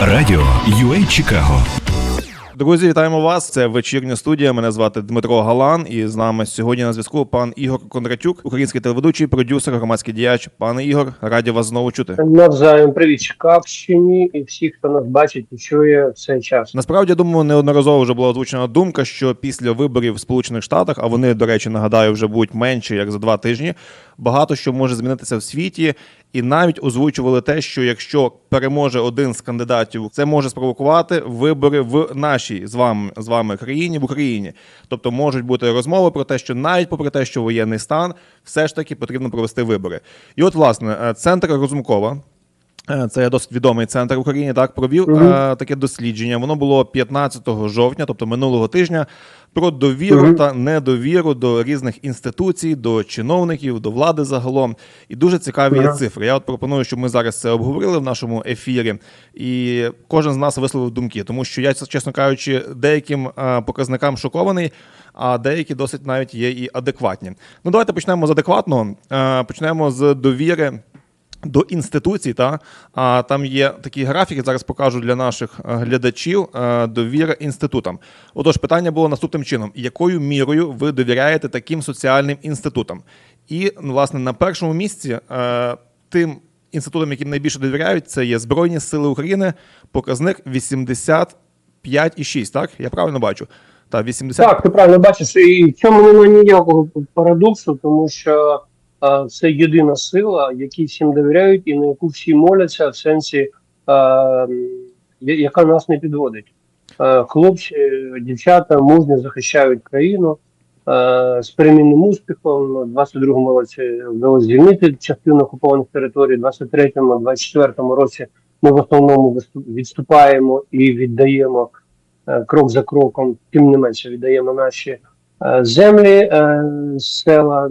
Радіо UA Чикаго. Друзі, вітаємо вас. Це вечірня студія. Мене звати Дмитро Галан. І з нами сьогодні на зв'язку пан Ігор Кондратюк, український телеведучий, продюсер, громадський діяч. Пане Ігор, раді вас знову чути. Навзаєм привіт Чикагщині і всі, хто нас бачить і чує в цей час. Насправді, я думаю, неодноразово вже була озвучена думка, що після виборів в Сполучених Штатах, а вони, до речі, нагадаю, вже будуть менше як за два тижні. Багато що може змінитися в світі, і навіть озвучували те, що якщо переможе один з кандидатів, це може спровокувати вибори в нашій з вами з вами країні в Україні. Тобто можуть бути розмови про те, що навіть попри те, що воєнний стан, все ж таки потрібно провести вибори. І от, власне, е, центр Розумкова. Е, Це досить відомий центр в Україні. Так провів е, таке дослідження. Воно було 15 жовтня, тобто минулого тижня, про довіру Мгм. та недовіру до різних інституцій, до чиновників, до влади загалом. І дуже цікаві є Ага. цифри. Я от пропоную, щоб ми зараз це обговорили в нашому ефірі, і кожен з нас висловив думки, тому що я, чесно кажучи, деяким е, показникам шокований. А деякі досить навіть є і адекватні. Ну давайте почнемо з адекватного. Почнемо з довіри до інституцій, та а там є такі графіки. Зараз покажу для наших е, глядачів е, довіра інститутам. Отож, питання було наступним чином: якою мірою ви довіряєте таким соціальним інститутам? І ну, власне на першому місці е, тим інститутам, яким найбільше довіряють, це є Збройні Сили України. Показник 85,6, Так я правильно бачу? Та 80... Так, ти правильно бачиш, і в цьому немає ніякого парадоксу, тому що це єдина сила, якій всім довіряють і на яку всі моляться в сенсі, яка нас не підводить. Хлопці, дівчата мужньо захищають країну з перемінним успіхом. У 22-му році вдалося звільнити частину окупованих територій, у 23-му, 24-му році ми в основному відступаємо і віддаємо е, крок за кроком, тим не менше віддаємо наші землі, е, села,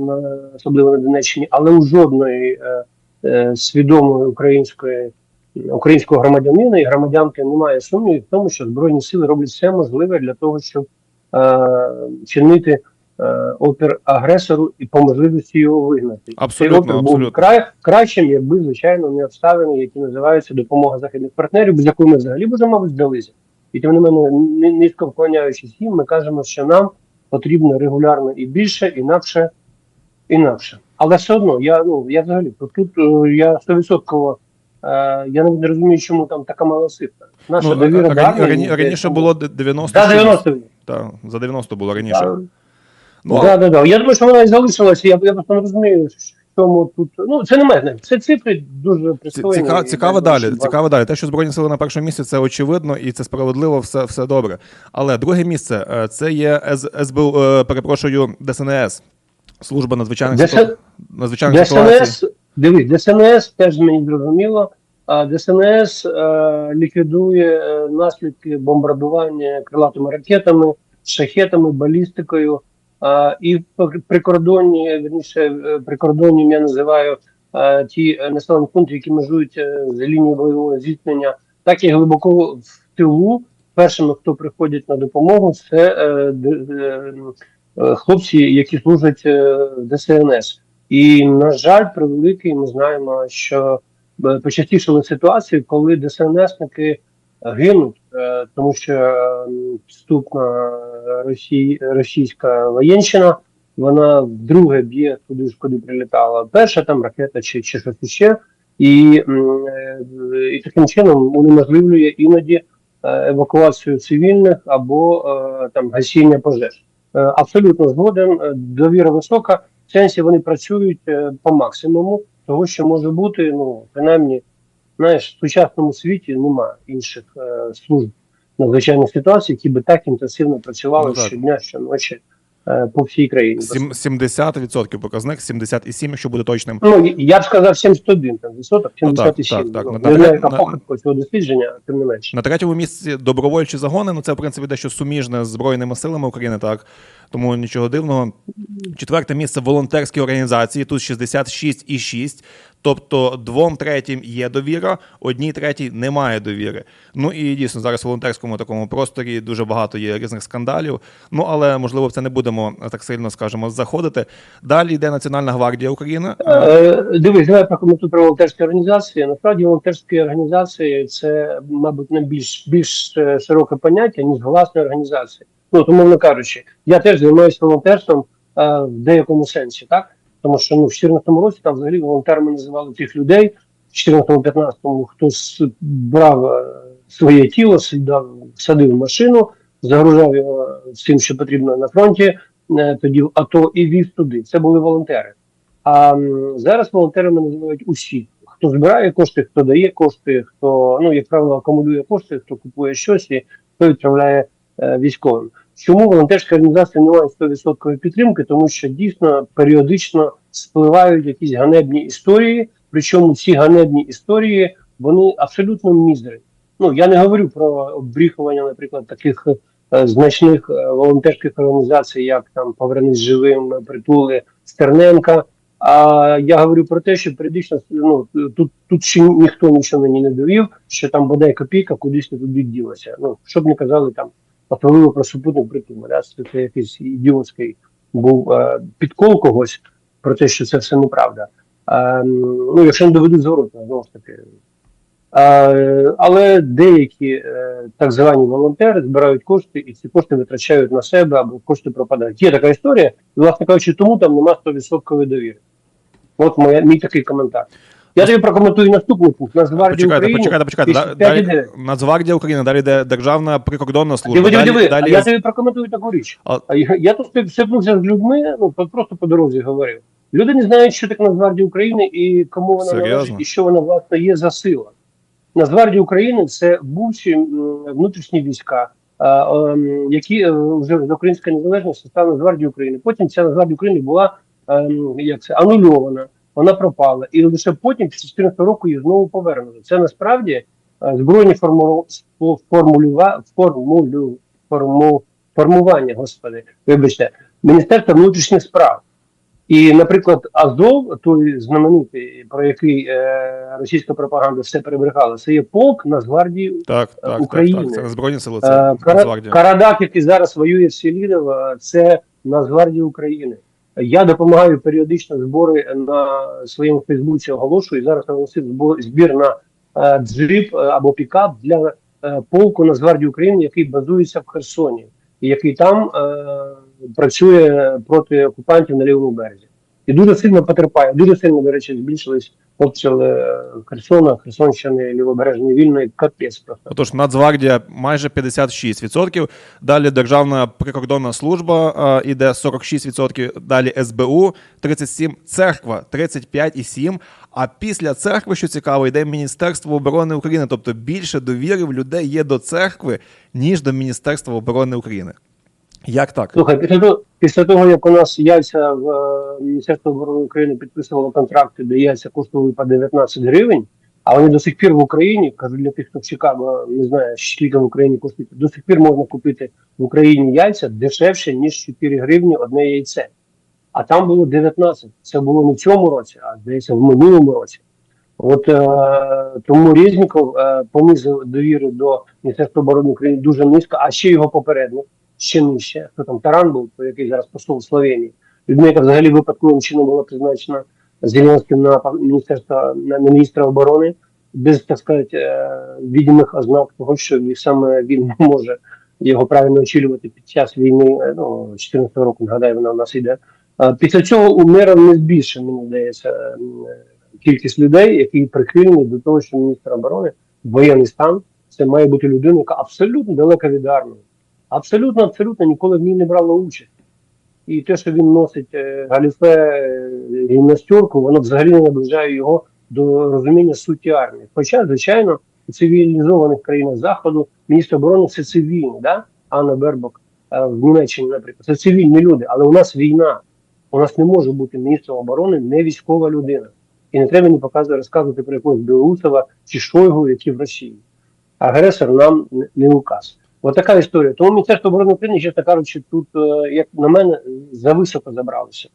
особливо на Донеччині, але у жодної е, е, свідомої української українського громадянина і громадянки немає сумнівів в тому, що збройні сили роблять все можливе для того, щоб е, чинити е, опір агресору і по можливості його вигнати. Абсолютно, Цей опір був абсолютно. край, кращим, якби звичайно не обставини, які називаються допомога західних партнерів, без якої ми взагалі б мабуть, здалися. І тим не менше, ни- низько вклоняючись їм, ми кажемо, що нам потрібно регулярно і більше, інакше, інакше. Але все одно, я ну я взагалі тут, тут е, я стовідсотково. Е, я не розумію, чому там така мала цифра. Наша Ну, довіра рані- армії, рані- раніше було 90. Да, 90 Так, за 90 було раніше. Да. Ну, да, да, да. Я думаю, що вона і залишилася. Я, я просто не розумію, в чому тут. Ну, це не мене. Це цифри дуже пристойні. Цікаво, цікаво далі. Цікаво далі. Те, що збройні сили на першому місці, це очевидно і це справедливо, все, все добре. Але друге місце е, це є СБУ, е, перепрошую, ДСНС, служба надзвичайних ДС- надзвичайних ситуацій. ДСНС, дивись, ДСНС теж мені зрозуміло. А ДСНС е, ліквідує е, наслідки бомбардування крилатими ракетами, шахетами, балістикою. А, і прикордонні, верніше, е, прикордонням я називаю е, ті е, населені пункти, які межують з лінією бойового зіткнення, так і глибоко в тилу. Першими, хто приходять на допомогу, це хлопці, які служать ДСНС. І на жаль, превеликий, ми знаємо, що почастішили ситуації, коли ДСНСники гинуть, е, тому що е, вступна Росій, російська воєнщина, вона вдруге б'є туди ж, куди прилітала. Перша там ракета чи, чи щось іще, і, е, і таким чином унеможливлює іноді е, евакуацію цивільних або е, там гасіння пожеж. Е, Абсолютно згоден. Е, Довіра висока. В сенсі вони працюють е, по максимуму того, що може бути, ну принаймні, знаєш, в сучасному світі немає інших е, служб надзвичайних ситуацій, які би так інтенсивно працювали Ну, так. щодня, щоночі е, по всій країні. Сім- 70% показник, 77, якщо буде точним. Ну я б сказав 71 там відсоток, Ну, так, 77. так, так. Ну, На- знаю, на- яка на- похибка цього дослідження, тим не менше. На третьому місці добровольчі загони. Ну це в принципі дещо суміжне з збройними силами України, так тому нічого дивного. Четверте місце волонтерські організації. Тут 66,6. Тобто двом третім є довіра, одній третій немає довіри. Ну і дійсно зараз в волонтерському такому просторі дуже багато є різних скандалів. Ну але можливо це не будемо так сильно скажемо заходити. Далі йде Національна гвардія України. Е, Дивись, давай прокоментую про волонтерські організації. Насправді волонтерські організації це, мабуть, не більш більш е, широке поняття, ніж власні організації. Ну, тому кажучи, я теж займаюся волонтерством е, в деякому сенсі, так? Тому що ну, в 2014 році там взагалі волонтерами називали тих людей, в 2014-2015, хто с- брав е, своє тіло, сідав, садив машину, загружав його всім, що потрібно на фронті, е, тоді в АТО і віз туди. Це були волонтери. А зараз волонтерами називають усі. Хто збирає кошти, хто дає кошти, хто, ну, як правило, акумулює кошти, хто купує щось і хто відправляє е, військовим. Чому волонтерська організація не має 100% підтримки? Тому що дійсно періодично спливають якісь ганебні історії. Причому ці ганебні історії вони абсолютно мізерні. Ну я не говорю про обріхування, наприклад, таких е, значних е, волонтерських організацій, як там Повернись живим, притули Стерненка. А я говорю про те, що періодично ну тут тут ще ніхто нічого мені не довів, що там бодай копійка кудись не туди ділася. Ну щоб не казали там особливо про притула. Да? Це, якийсь ідіотський був е, підкол когось про те, що це все неправда. Е, ну, якщо не доведуть зворотно, знову ж таки. Е, але деякі так звані волонтери збирають кошти і ці кошти витрачають на себе або кошти пропадають. Є така історія, і, власне кажучи, тому там нема 100% довіри. От моя, мій такий коментар. Я тобі прокоментую наступний пункт. Нацгвардія Почекайте, України. почекайте, почекайте. Далі. Нацгвардія України, далі йде Державна прикордонна служба. Диви, диви, Далі, диви, далі а я тобі прокоментую таку річ. А- я, я тут стикнувся з людьми, ну просто по дорозі говорив. Люди не знають, що таке Нацгвардія України і кому вона Серйозно? належить, і що вона власне є за сила. Нацгвардія України це бувші внутрішні війська, які е, вже з української незалежності стали Нацгвардією України. Потім ця Нацгвардія України була ем, як це анульована, вона пропала, і лише потім, після 14 року, її знову повернули. Це насправді е, збройні форму, формулюва, формулю, форму, формування, господи, вибачте, Міністерства внутрішніх справ. І, наприклад, Азов, той знаменитий, про який е, російська пропаганда все перебрехала, це є полк Нацгвардії так, так, так, України. так. Це збройні сили, Е, це Кара- Карадак, який зараз воює в Селідово, це Нацгвардія України. Я допомагаю періодично збори на своєму Фейсбуці оголошую. Зараз оголосив збір на е, джип е, або пікап для е, полку Нацгвардії України, який базується в Херсоні, і який там е, працює проти окупантів на лівому березі. І дуже сильно потерпає. Дуже сильно, до речі, збільшились обстріли Херсона, Херсонщини, Лівобережної вільної, капець просто. Отож, Нацгвардія майже 56%. Далі Державна прикордонна служба іде 46%. Далі СБУ 37%, церква 35,7%. А після церкви, що цікаво, йде Міністерство оборони України. Тобто більше довіри в людей є до церкви, ніж до Міністерства оборони України. Як так? Слухай, після того, після того, як у нас яйця в е, Міністерство оборони України підписувало контракти, де яйця коштували по 19 гривень, а вони до сих пір в Україні, кажу для тих, хто в Чикаго не знає, скільки в Україні коштують, до сих пір можна купити в Україні яйця дешевше, ніж 4 гривні одне яйце. А там було 19. Це було не в цьому році, а здається, в минулому році. От е, тому Резніков е, понизив довіри до Міністерства оборони України дуже низько, а ще його попередник ще нижче. Хто там Таран був, який зараз посол в Словенії. Людина, яка взагалі випадковим чином була призначена Зеленським на міністерство на міністра оборони, без так сказати, е, відомих ознак того, що саме він може його правильно очолювати під час війни. е, Ну 14 року нагадаю, вона у нас йде. Після цього у мера не збільше, мені здається, кількість людей, які прихильні до того, що міністр оборони воєнний стан це має бути людина, яка абсолютно далека від армії. Абсолютно, абсолютно ніколи в ній не брала участь. І те, що він носить е, галіфе е, гімнастерку, воно взагалі не наближає його до розуміння суті армії. Хоча, звичайно, у цивілізованих країнах Заходу міністр оборони це цивільні, да? Анна Бербок е, в Німеччині, наприклад, це цивільні люди, але у нас війна. У нас не може бути міністром оборони не військова людина. І не треба мені показувати розказувати про якогось Білоусова чи Шойгу, які в Росії. Агресор нам не указ. От така історія. Тому Міністерство оборони України, чесно кажучи, тут, е, як на мене, зависоко забралося.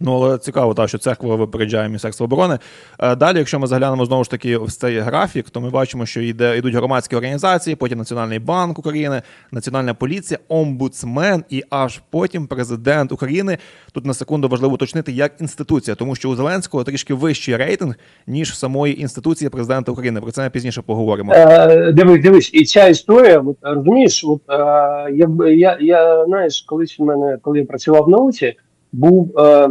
Ну, але цікаво, так, що церква випереджає Міністерство оборони. Е, Далі, якщо ми заглянемо знову ж таки в цей графік, то ми бачимо, що йде, йдуть громадські організації, потім Національний банк України, Національна поліція, омбудсмен і аж потім президент України. Тут на секунду важливо уточнити як інституція, тому що у Зеленського трішки вищий рейтинг, ніж в самої інституції президента України. Про це ми пізніше поговоримо. Е, дивись, дивись, і ця історія, от, розумієш, от, е, якби я, я знаєш, колись у мене, коли я працював в науці, був е,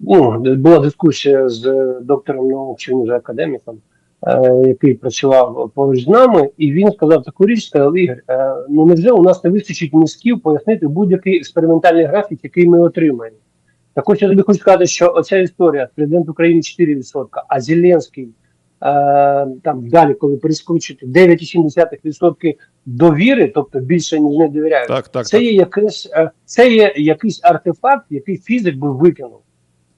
ну, була дискусія з доктором наук чи вже академіком, е, який працював поруч з нами, і він сказав таку річ, сказав, Ігор, е, ну невже у нас не вистачить мізків пояснити будь-який експериментальний графік, який ми отримаємо. Так ось я тобі хочу сказати, що оця історія, президент України 4%, а Зеленський е, там далі, коли перескочити 9,7% довіри, тобто більше ніж не довіряють, Так, так, це так. є якийсь, е, це є якийсь артефакт, який фізик би викинув.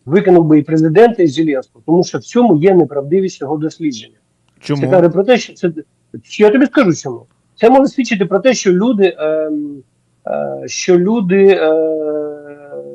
Викинув би і президента, і Зеленського, тому що в цьому є неправдивість його дослідження. Це каже про те, що це що я тобі скажу чому. Це може свідчити про те, що люди, ем, е, що люди, е,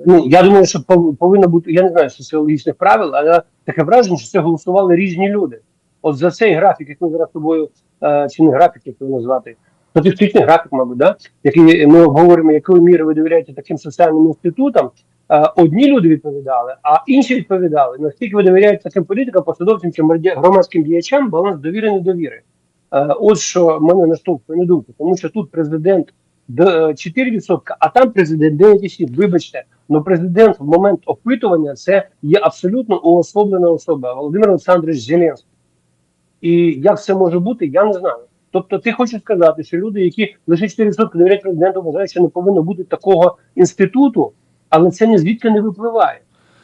ну я думаю, що повинно бути, я не знаю соціологічних правил, але таке враження, що це голосували різні люди. От за цей графік, як ми зараз тобою, е, чи не графік, як його назвати, статистичний графік, мабуть, да? який ми обговоримо, якою мірою ви довіряєте таким соціальним інститутам. Е, Одні люди відповідали, а інші відповідали. Наскільки ви довіряєте таким політикам, посадовцям чи громадським діячам, баланс довіри недовіри. Е, От що мене наштовхує на думку, тому що тут президент д- е, 4%, а там президент 9,7%. Вибачте, але президент в момент опитування це є абсолютно уособлена особа Володимир Олександрович Зеленський. І як це може бути, я не знаю. Тобто, ти хочеш сказати, що люди, які лише 4% довіряють президенту, вважають, що не повинно бути такого інституту, але це ні звідки не випливає.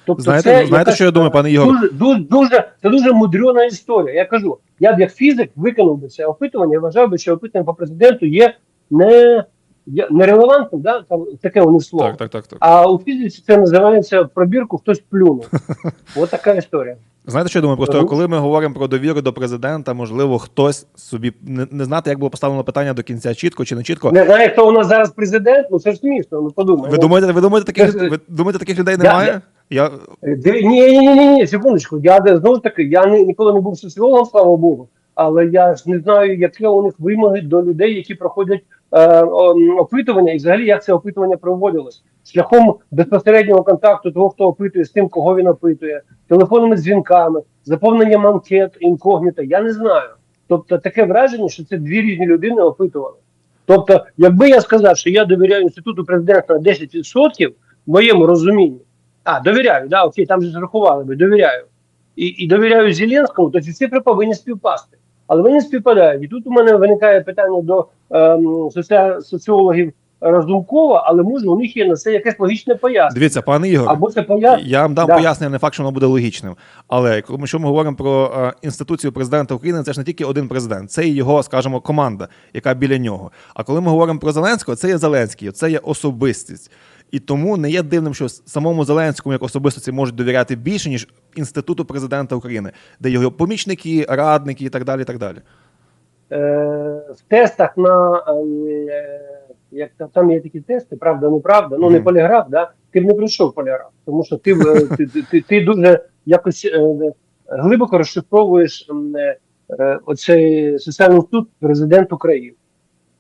Тобто, Знаєте, це знаєте, якась, що я думаю, пане Ігор? Дуже, дуже, дуже, це дуже мудрена історія. Я кажу, я б як фізик виконав би це опитування, я вважав би, що опитування по президенту є не, нерелевантним, да? там, таке вони слово. Так, так, так, так. А у фізиці це називається пробірку хтось плюнув. Ось така історія. Знаєте, що я думаю? Просто коли ми говоримо про довіру до президента, можливо, хтось собі не, не знати, як було поставлено питання до кінця, чітко чи не чітко. Не знаю, хто у нас зараз президент, ну це ж смішно, ну подумай. Ви ну. думаєте, ви думаєте, таких Це- ви думаєте, таких людей Я- немає? Я Е, Ні, ні, ні, ні, ні, секундочку. Я знову таки, я не, ніколи не був соціологом, слава Богу. Але я ж не знаю, які у них вимоги до людей, які проходять е, опитування, і взагалі як це опитування проводилось шляхом безпосереднього контакту того, хто опитує з тим, кого він опитує, телефонними дзвінками, заповненням анкет, інкогніто. Я не знаю. Тобто таке враження, що це дві різні людини опитували. Тобто, якби я сказав, що я довіряю інституту президента на 10% в моєму розумінні, а, довіряю, да, окей, там же зрахували би, довіряю. І, і довіряю Зеленському, то ці цифри повинні співпасти. Але вони співпадають. І тут у мене виникає питання до ем, соціологів Разумкова, але може у них є на це якесь логічне пояснення. дивіться, пане Ігор. Або це пояснення. Я вам дам Да. пояснення, не факт, що воно буде логічним. Але коли ми говоримо про е, інституцію президента України, це ж не тільки один президент, це і його, скажімо, команда, яка біля нього. А коли ми говоримо про Зеленського, це є Зеленський, це є особистість. І тому не є дивним, що самому Зеленському як особистості можуть довіряти більше, ніж інституту президента України, де його помічники, радники і так далі. І так далі. Е, в тестах на ем, е, як там є такі тести, правда, неправда, ну не поліграф, да? ти б не пройшов поліграф, тому що ти, е, ти, ти, ти, ти дуже якось е, глибоко розшифровуєш е, е, оцей соціальний інститут президент України.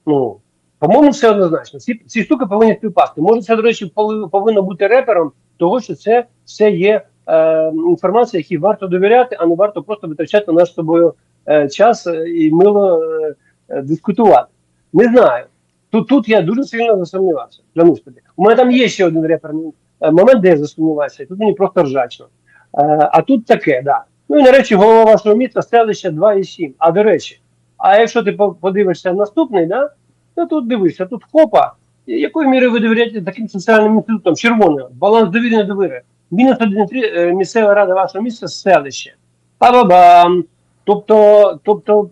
Ну, по-моєму, все однозначно. Ці, ці штуки повинні співпасти. Може, це, до речі, повинно бути репером того, що це все є е, інформація, якій варто довіряти, а не варто просто витрачати наш з тобою е, час е, і мило е, дискутувати. Не знаю. Тут, тут я дуже сильно засумнівався. Клянусь тобі. У мене там є ще один реперний е, момент, де я засумнівався, і тут мені просто ржачно. Е, а тут таке, да. Ну і нарешті голова вашого міста селище 2,7. А до речі, а якщо ти подивишся наступний, да, то тут дивишся, тут хопа. Якою мірою ви довіряєте таким соціальним інститутам? Червоним, баланс довіри не довіри. Мінус 1,3 е, місцева рада вашого міста селище. Па-ба-бам! Тобто, тобто,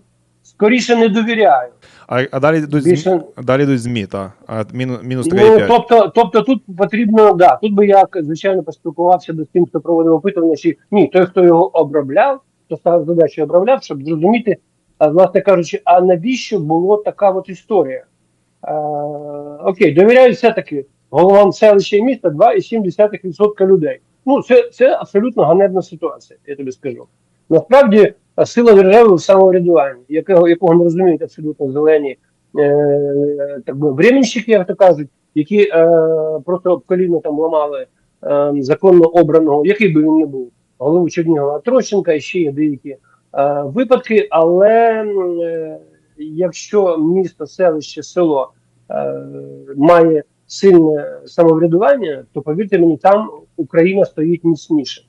скоріше не довіряю. А, а далі йдуть Більше- ЗМІ, далі йдуть ЗМІ, та, а мінус, мінус Ну, 3,5. тобто, тобто тут потрібно, да, тут би я, звичайно, поспілкувався би з тим, хто проводив опитування, чи ні, той, хто його обробляв, хто ставив задачу обробляв, щоб зрозуміти, а, власне кажучи, а навіщо була така от історія? Е, окей, довіряю все-таки головам селища і міста 2,7% людей. Ну, це, це абсолютно ганебна ситуація, я тобі скажу. Насправді, сила держави в самоврядуванні, якого, якого не розуміють абсолютно зелені е, так би, временщики, як то кажуть, які е, просто об коліно там ламали е, законно обраного, який би він не був, голову Чернігова Трощенка, і ще є деякі е, випадки. Але якщо місто, селище, село має сильне самоврядування, то повірте мені, там Україна стоїть міцніше.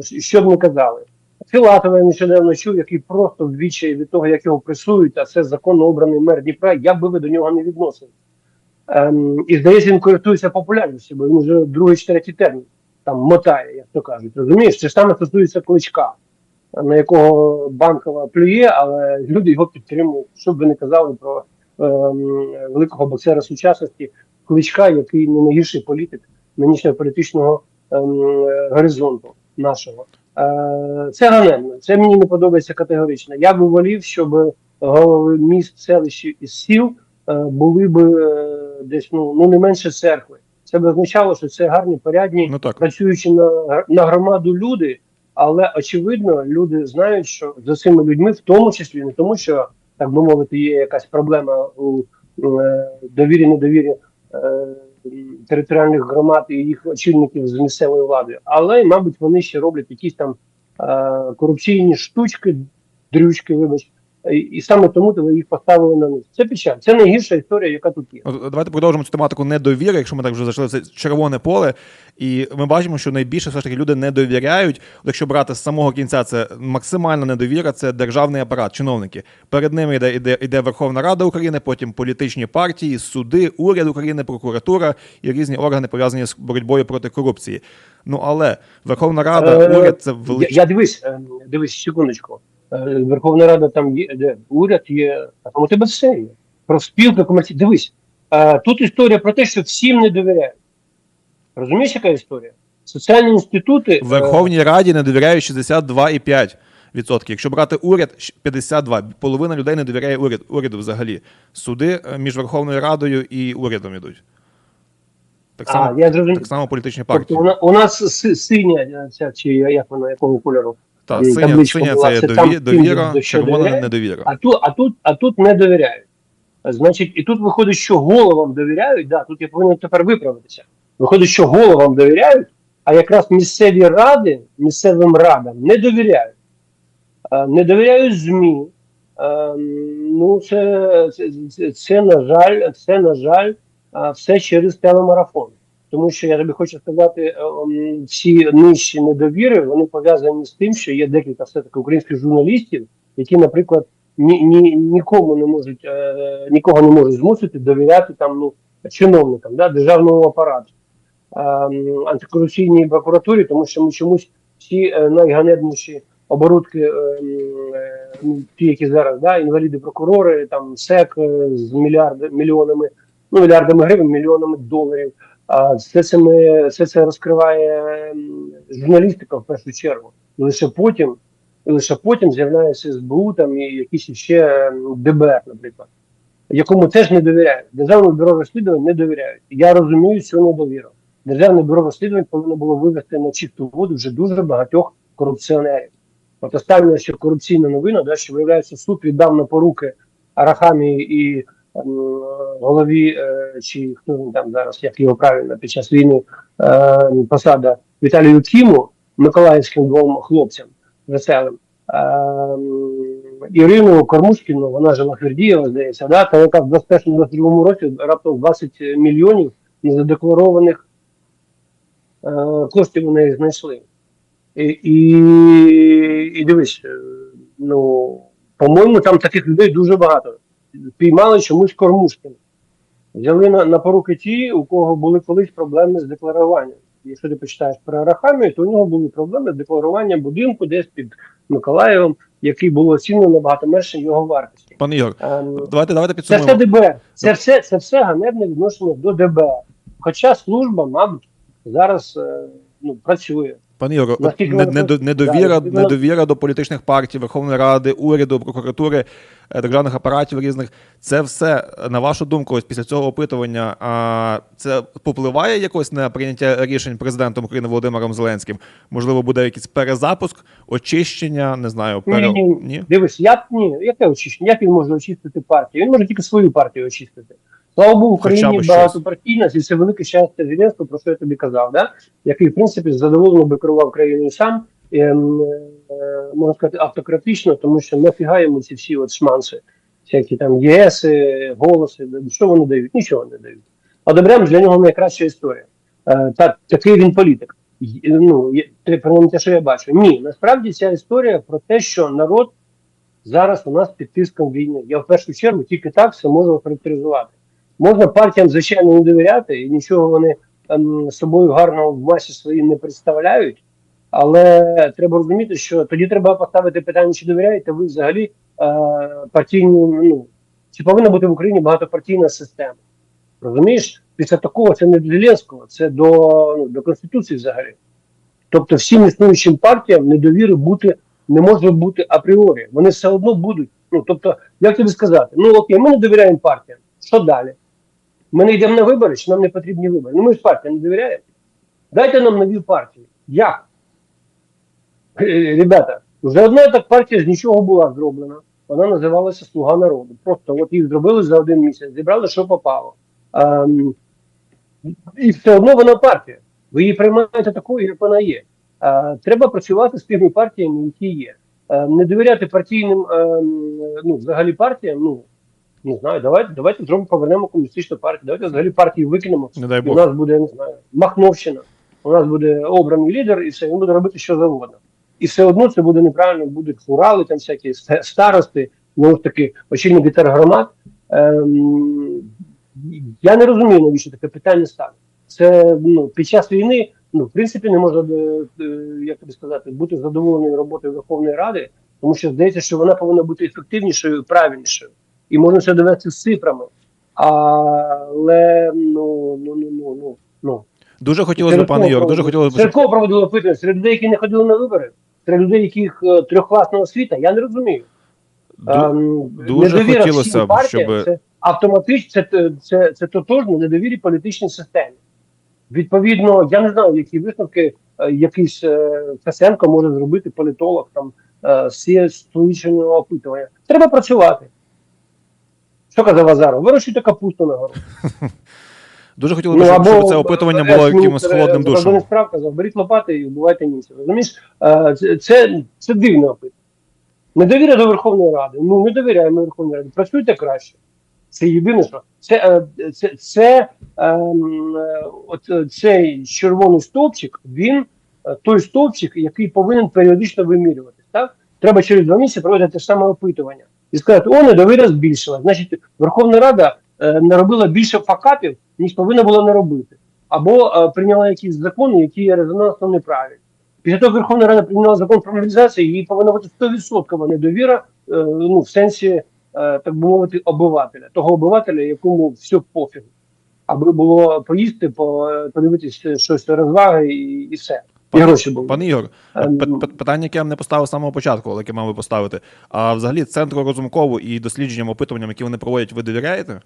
Що б не казали. Філатова я нещодавно чув, який просто в відчаї від того, як його пресують, а це законно обраний мер Дніпра, як би ви до нього не відносили. Ем, і здається, він користується популярністю, бо він вже другий чи третій термін там мотає, як то кажуть. Розумієш, це ж саме стосується кличка, на якого банкова плює, але люди його підтримують. Що б ви не казали про ем, великого боксера сучасності, кличка, який не найгірший політик нинішнього політичного ем, горизонту нашого. Е, Це ганебно. Це мені не подобається категорично. Я би волів, щоб голови міст, селищ і сіл е, були б е, десь ну, ну не менше церкви. Це б означало, що це гарні, порядні, Ну так. працюючи на, на громаду люди, але очевидно, люди знають, що за цими людьми, в тому числі не тому, що так би мовити, є якась проблема у довірі, недовірі е, територіальних громад і їх очільників з місцевої влади, але, мабуть, вони ще роблять якісь там е, корупційні штучки, дрючки, вибач, і, саме тому ви їх поставили на низ. Це печаль. Це найгірша історія, яка тут є. Давайте продовжимо цю тематику недовіри, якщо ми так вже зайшли в це червоне поле. І ми бачимо, що найбільше все ж таки люди не довіряють. Якщо брати з самого кінця, це максимальна недовіра, це державний апарат, чиновники. Перед ними йде, йде, йде Верховна Рада України, потім політичні партії, суди, уряд України, прокуратура і різні органи пов'язані з боротьбою проти корупції. Ну але Верховна Рада, Е, уряд це Я, велич... я дивись, е, дивись, секундочку. Е, Верховна Рада там є, де уряд є, а там у тебе все є. Про спілки комерції. Дивись, е, тут історія про те, що всім не довіряють. Розумієш, яка історія? Соціальні інститути. е, В Верховній Раді не довіряють 62,5%. Якщо брати уряд, щ- 52. Половина людей не довіряє уряд, уряду взагалі. Суди е, між Верховною Радою і урядом ідуть. Так А, само, я зрозумів. так само політичні партії. Тобто у, нас синя е, ця, чи як вона, якого кольору? Та, синя, синя була, це є це дові- довіра, червона недовіра. А тут, а тут, а тут не довіряють. Значить, і тут виходить, що головам довіряють. Да, тут я повинен тепер виправитися. Виходить, що головам довіряють, а якраз місцеві ради, місцевим радам не довіряють. Е, Не довіряють ЗМІ. Е, Ну, це, це, це, це, на жаль, це, на жаль, все через телемарафон. Тому що я тобі хочу сказати, е, ці нижчі недовіри вони пов'язані з тим, що є декілька все-таки українських журналістів, які, наприклад, ні, ні, нікому не можуть е, нікого не можуть змусити довіряти там ну чиновникам да, державному апарату е, антикорупційній прокуратурі, тому що ми чомусь всі е, найганебніші оборудки, ну, ті, які зараз да, інваліди прокурори, там СЕК з мільярди мільйонами, ну мільярдами гривень, мільйонами доларів. Все це ми все це розкриває журналістика в першу чергу. Лише потім, і лише потім з'являється СБУ там і якісь ще ДБР, наприклад, якому теж не довіряють. Державне бюро розслідувань не довіряють. Я розумію цю недовіру. Державне бюро розслідувань повинно було вивести на чисту воду вже дуже багатьох корупціонерів. От остання ще корупційна новина, да, що виявляється, суд віддав на поруки Арахамі і голові, е, чи хто він там зараз, як його правильно під час війни е, посада Віталію Кіму, миколаївським двом хлопцям веселим. Ем, Ірину Кормушкіну, вона жила Хвердієва, здається, да, та яка в 21-22 році раптом 20 мільйонів незадекларованих е, коштів у неї знайшли. І, і, і дивись, е, ну, по-моєму, там таких людей дуже багато. Піймали чомусь Кормушкіна. Взяли на, на поруки ті, у кого були колись проблеми з декларуванням. Якщо ти почитаєш про Арахамію, то у нього були проблеми з декларуванням будинку десь під Миколаєвом, який було оцінено набагато менше його вартості. Пане Ігор, Ем, давайте, давайте це все. ДБР. Це все, це все ганебне відношення до ДБР. Хоча служба, мабуть, зараз е, ну, працює. Пане от Да, недовіра, недовіра до політичних партій, Верховної Ради, уряду, прокуратури, е, державних апаратів різних. Це все, на вашу думку, ось після цього опитування, а, це попливає якось на прийняття рішень президентом України Володимиром Зеленським? Можливо, буде якийсь перезапуск, очищення, не знаю, пере... Ні, ні, ні? Дивись, я б ні, яке очищення? Як він може очистити партію? Він може тільки свою партію очистити. Слава Богу, в Україні багатопартійність і це велике щастя Зеленського, про що я тобі казав, да? який, в принципі, задоволено би керував країною сам, ем, е, можна сказати, автократично, тому що нафіга йому ці всі от шманси, всякі там ЄС, голоси, що вони дають? Нічого не дають. А Добрям для нього найкраща історія. Е, та, такий він політик. Ну, те, принаймні те, що я бачу. Ні, насправді ця історія про те, що народ зараз у нас під тиском війни. Я в першу чергу тільки так все можу охарактеризувати. Можна партіям, звичайно, не довіряти, і нічого вони ем, собою гарного в масі своїй не представляють. Але треба розуміти, що тоді треба поставити питання, чи довіряєте ви взагалі е, партійну, ну, чи повинна бути в Україні багатопартійна система. Розумієш, після такого це не до Зеленського, це до, ну, до Конституції взагалі. Тобто всім існуючим партіям недовіри бути не може бути апріорі. Вони все одно будуть. Ну тобто, як тобі сказати, ну окей, ми не довіряємо партіям. Що далі? Ми не йдемо на вибори, чи нам не потрібні вибори? Ну ми ж партіям не довіряємо. Дайте нам нові партії. Як? Ребята, одна так партія з нічого була зроблена. Вона називалася Слуга народу. Просто от їх зробили за один місяць, зібрали, що попало. Ем, і все одно вона партія. Ви її приймаєте такою, як вона є. Е, треба працювати з тими партіями, які є. Е, не довіряти партійним, е, ну, взагалі партіям, ну, не знаю, давайте, давайте зробимо, повернемо комуністичну партію, давайте взагалі партії викинемо. Не дай І у нас буде, не знаю, Махновщина, у нас буде обраний лідер, і все, він буде робити що завгодно. І все одно це буде неправильно, будуть хурали, там всякі старости, знову ж таки, очільники тергромад. Ем, я не розумію, навіщо таке питання ставить. Це ну, під час війни, ну, в принципі, не можна, е, е, як тобі сказати, бути задоволеною роботою Верховної Ради, тому що здається, що вона повинна бути ефективнішою, і правильнішою. І можна це довести з цифрами. Але ну, ну, ну, ну, ну, ну. Дуже хотілося б, пане Ігор, дуже хотілося б, кого проводили опитування? Серед людей, які не ходили на вибори? Серед людей, яких е, трьохкласна освіта? Я не розумію. Ду- Ем, дуже хотілося б, щоб- це автоматично це, це, це тотожно недовірі політичній системі. Відповідно, я не знаю, які висновки е, якийсь е, Фесенко може зробити політолог там е, з столічного опитування. Треба працювати. Що казав Азаров? Вирощуйте капусту на гору. дуже хотілося б, щоб, щоб це опитування було е, якимось міністр холодним душем. справ казав, беріть лопати і вбивайте німців. Розумієш, Е, це, це, це дивне опитування. Недовіра до Верховної Ради. Ну, не довіряємо Верховній Раді. Працюйте краще. Це єдине, що це, е, це, це ем, е, от е, цей червоний стовпчик, він е, той стовпчик, який повинен періодично вимірюватися. Так? Треба через два місяці проводити те ж саме опитування і сказати, о, недовіра збільшила. Значить, Верховна Рада е, наробила більше факапів, ніж повинна була наробити. Або е, прийняла якісь закони, які резонансно неправильні. Після того Верховна Рада прийняла закон про мобілізацію, їй повинна бути 100% недовіра, е, ну, в сенсі, е, так би мовити, обивателя, того обивателя, якому все пофіг. Аби було поїсти, подивитися щось розваги і все. Пане- гроші були. Пане Ігор, п- питання, яке я не поставив з самого початку, але яке мав би поставити. А взагалі центру розумкову і дослідженням, опитуванням, які вони проводять, ви довіряєте?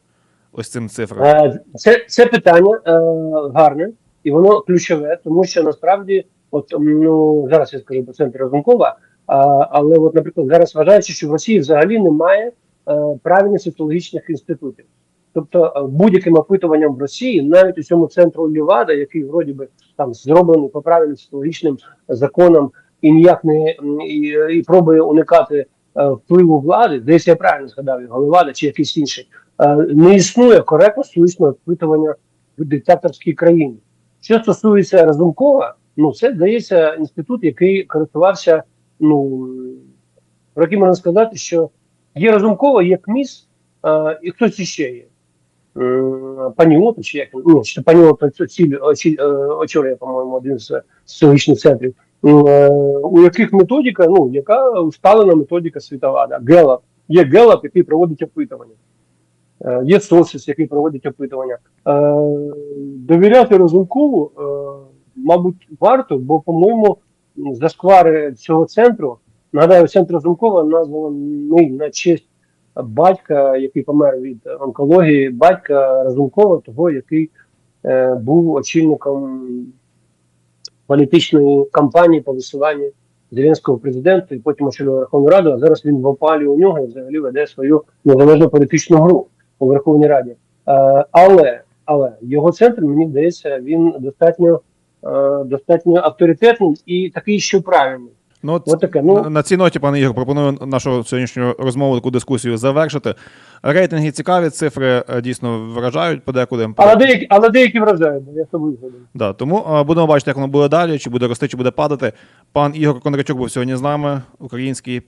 Ось цим цифрам? Е, Це, це питання е, гарне і воно ключове, тому що насправді, от ну зараз я скажу про центр Разумкова, а, але от, наприклад, зараз вважаючи, що в Росії взагалі немає е, правильних соціологічних інститутів. Тобто е, будь-яким опитуванням в Росії, навіть у цьому центру Лівада, який вроді би там зроблений по правильним соціологічним законам і ніяк не і, і пробує уникати е, впливу влади, десь я правильно згадав його Левада чи якийсь інший. Е, не існує коректно столичного опитування в диктаторській країні. Що стосується Разумкова, ну це здається інститут, який користувався, ну про який можна сказати, що є Разумкова, є КМІС, е, і хтось іще є. М, Пані Ото, чи як ні, чи пані е, очолює, по-моєму, один з соціологічних центрів, е, у яких методика, ну яка усталена методика світова, да, Гелап. Є Гелап, який проводить опитування. Е, Є соціс, який проводить опитування. Е, Довіряти Разумкову, е, мабуть, варто, бо, по-моєму, зашквари цього центру. Нагадаю, центр Разумкова названий на честь батька, який помер від онкології, батька Разумкова, того, який е, був очільником політичної кампанії по висуванню Зеленського президента і потім очолював Верховну Раду, а зараз він в опалі у нього і взагалі веде свою незалежну політичну гру у Верховній Раді. Е, але, але його центр, мені здається, він достатньо, е, достатньо авторитетний і такий, що правильний. Ну, от таке, ну- на, на цій ноті, пане Ігор, пропоную нашу сьогоднішню розмову, таку дискусію завершити. Рейтинги цікаві, цифри е, дійсно вражають подекуди. Але деякі, але деякі вражають, я згоден. Да, тому е, будемо бачити, як воно буде далі, чи буде рости, чи буде падати. Пан Ігор Кондрачук був сьогодні з нами, український.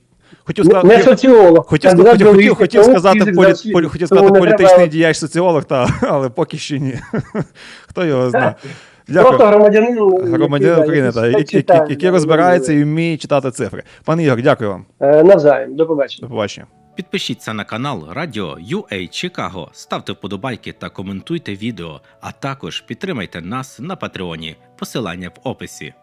Хотів Не, сказати, не соціолог. хотів, кандидат хотів, хотів, хотів сказати, полі, полі, хотів сказати політичний треба- діяч соціолог, та, але поки що ні. Хто його знає. Просто громадянин, Громадянин який, України, та, який, читає, який, який розбирається і вміє читати цифри. Пане Ігор, дякую вам. Е, Навзаєм, до побачення. До побачення. Підпишіться на канал Радіо UA Чикаго, ставте вподобайки та коментуйте відео, а також підтримайте нас на Патреоні. Посилання в описі.